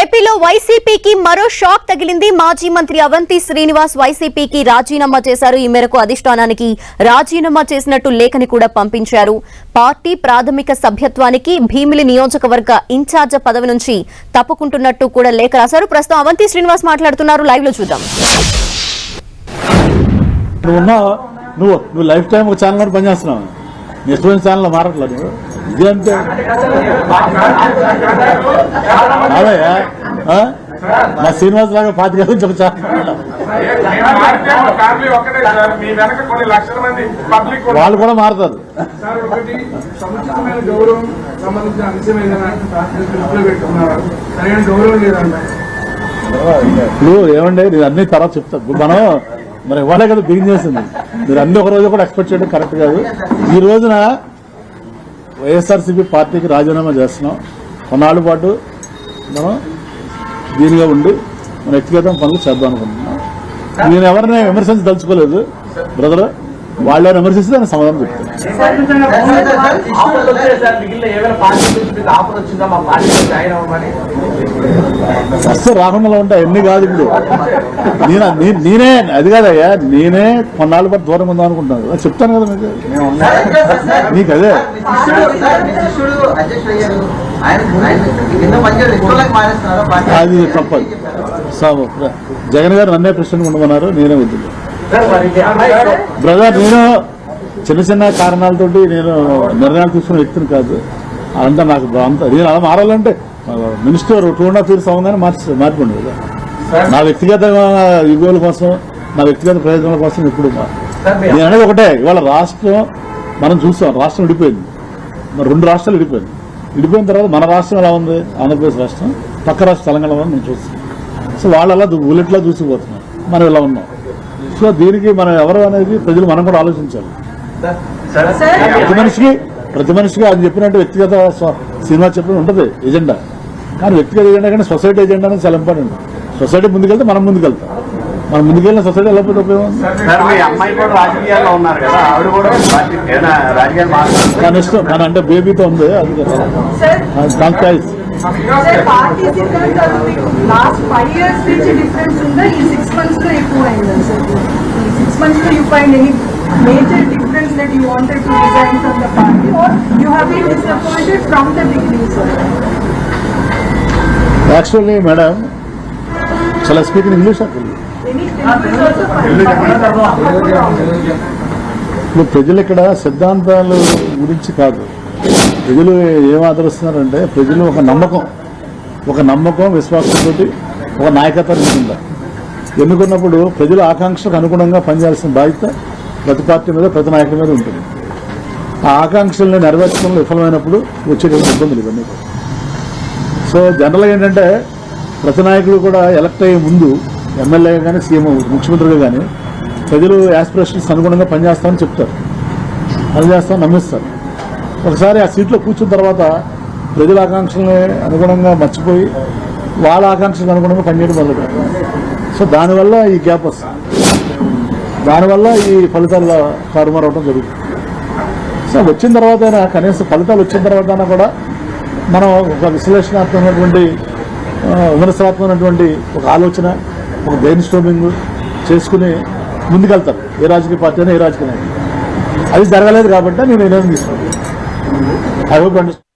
ఏపీలో వైసీపీకి మరో షాక్ తగిలింది మాజీ మంత్రి అవంతి శ్రీనివాస్. వైసీపీకి రాజీనామా చేశారు. ఈ మేరకు అధిష్టానానికి రాజీనామా చేసినట్టు లేఖని కూడా పంపించారు. పార్టీ ప్రాథమిక సభ్యత్వానికి భీమిలి నియోజకవర్గ ఇన్ఛార్జ పదవి నుంచి తప్పుకుంటున్నట్టు కూడా లేఖ రాశారు. ప్రస్తుతం అవంతి శ్రీనివాస్ మాట్లాడుతున్నారు. లైవ్లో చూద్దాం. నువ్వు నువ్వు లైఫ్ టైం ఒక ఛానల్ పనిచేస్తున్నావు ఛానల్ మారట్లేదు ఇది అంతే కాదయ్యా ఆ? మా శ్రీనివాస్ లాగా పాతిక నుంచి వాళ్ళు కూడా మారుతారు. గౌరవం సంబంధించిన అంశం ఏదైనా గౌరవం లేదంట ఇప్పుడు ఏమండి నేను అన్ని తర్వాత చెప్తా. ఇప్పుడు మనం మరి ఇవ్వాలే కదా బిగిన్ చేసింది. మీరు అన్ని ఒక రోజు కూడా ఎక్స్పెక్ట్ చేయడం కరెక్ట్ కాదు. ఈ రోజున వైఎస్ఆర్సీపీ పార్టీకి రాజీనామా చేస్తున్నాం. కొన్నాళ్ళ పాటు మనం దీనిగా ఉండి మన వ్యక్తిగత పనులు చేద్దాం అనుకుంటున్నాం. నేను ఎవరిని విమర్శించదలుచుకోలేదు బ్రదర్ వాళ్ళని విమర్శిస్తే నేను సమాధానం చెప్తాను ఆఫర్లు రాకుండా ఉంటా ఎన్ని కాదు ఇప్పుడు. నేను నేనే అది కాదయ్యా నేనే కొన్నాళ్ళ పాటు దూరం ఉందాం అనుకుంటున్నాను. అది చెప్తాను కదా మీకు. నీకు అదే. అది తప్పదు. సా- జగన్ గారు నన్నే ప్రెసిడెంట్ ఉండమన్నారు నేనే వద్దు. బ్రదర్ నేను చిన్న చిన్న కారణాలతోటి నేను నిర్ణయాలు తీసుకున్న వ్యక్తిని కాదు. అంతా నాకు అంత నేను అలా మారాలంటే minister two and half years అవగానే మార్చి మారిపోండి కదా. నా వ్యక్తిగత యుగోల కోసం నా వ్యక్తిగత ప్రయోజనాల కోసం మీ నేను అనేది ఒకటే. ఇవాళ రాష్ట్రం మనం చూసాం రాష్ట్రం విడిపోయింది. మరి రెండు రాష్ట్రాలు విడిపోయింది. విడిపోయిన తర్వాత మన రాష్ట్రం ఎలా ఉంది? ఆంధ్రప్రదేశ్ రాష్ట్రం పక్క రాష్ట్రం తెలంగాణ నేను చూస్తాం సో వాళ్ళు అలా బుల్లెట్లా దూసిపోతున్నారు మనం ఇలా ఉన్నాం? సో దీనికి మనం ఎవరు అనేది ప్రజలు మనం కూడా ఆలోచించాలి. ప్రతి మనిషికి ప్రతి మనిషికి ఆయన చెప్పినట్టు వ్యక్తిగత సినిమా చెప్పిన ఉంటుంది ఎజెండా. కానీ వ్యక్తిగత ఎజెండా కానీ సొసైటీ ఎజెండా అనేది చాలా ఇంపార్టెంట్. సొసైటీ ముందుకెళ్తే మనం ముందుకెళ్తాం. మనం ముందుకెళ్ళిన సొసైటీ ఎలా పోతే ఉపయోగం దాని ఇష్టం కానీ అంటే బేబీతో ఉంది అది కదా. పార్టీ సిద్ధాంతాలు మీకు లాస్ట్ ఫైవ్ ఇయర్స్ నుంచి డిఫరెన్స్ ఉందా? ఈ సిక్స్ మంత్స్లో ఎక్కువ అయిందా సార్ ఈ సిక్స్ మంత్స్లో you find any major difference that you wanted to resign from the party or you have been disappointed from the beginning sir actually madam చాలా speak in English ఇప్పుడు ప్రజలు ఇక్కడ సిద్ధాంతాలు గురించి కాదు. ప్రజలు ఏం ఆదరిస్తున్నారంటే ప్రజలు ఒక నమ్మకం ఒక నమ్మకం విశ్వాసంతో ఒక నాయకత్వం ఉందా ఎన్నుకున్నప్పుడు ప్రజల ఆకాంక్షలకు అనుగుణంగా పనిచేయాల్సిన బాధ్యత ప్రతి పార్టీ మీద ప్రతి నాయకుడి మీద ఉంటుంది. ఆ ఆకాంక్షల్ని నెరవేర్చడంలో విఫలమైనప్పుడు వచ్చేటువంటి ఇబ్బందులు ఇవన్నీ. సో జనరల్గా ఏంటంటే ప్రతి నాయకుడు కూడా ఎలక్ట్ అయ్యే ముందు ఎమ్మెల్యే కానీ సీఎం ముఖ్యమంత్రిగా కానీ ప్రజలు యాస్పిరేషన్స్ అనుగుణంగా పనిచేస్తామని చెప్తారు. పనిచేస్తామని నమ్మిస్తారు. ఒకసారి ఆ సీట్లో కూర్చున్న తర్వాత ప్రజల ఆకాంక్షల్ని అనుగుణంగా మర్చిపోయి వాళ్ళ ఆకాంక్షలకు అనుగుణంగా పనిచేయడం మొదలుపెట్టారు సో దానివల్ల ఈ గ్యాప్ వస్తుంది. దానివల్ల ఈ ఫలితాల తారుమారవడం జరుగుతుంది. సో వచ్చిన తర్వాత అయినా కనీసం ఫలితాలు వచ్చిన తర్వాత అయినా కూడా మనం ఒక విశ్లేషణాత్మకమైనటువంటి విమర్శనాత్మకమైనటువంటి ఒక ఆలోచన ఒక బ్రెయిన్ స్టోమింగ్ చేసుకుని ముందుకెళ్తారు. ఏ రాజకీయ పార్టీ అయినా ఏ రాజకీయ అది జరగలేదు కాబట్టి నేను నిర్ణయం తీసుకున్నాను I hope understand.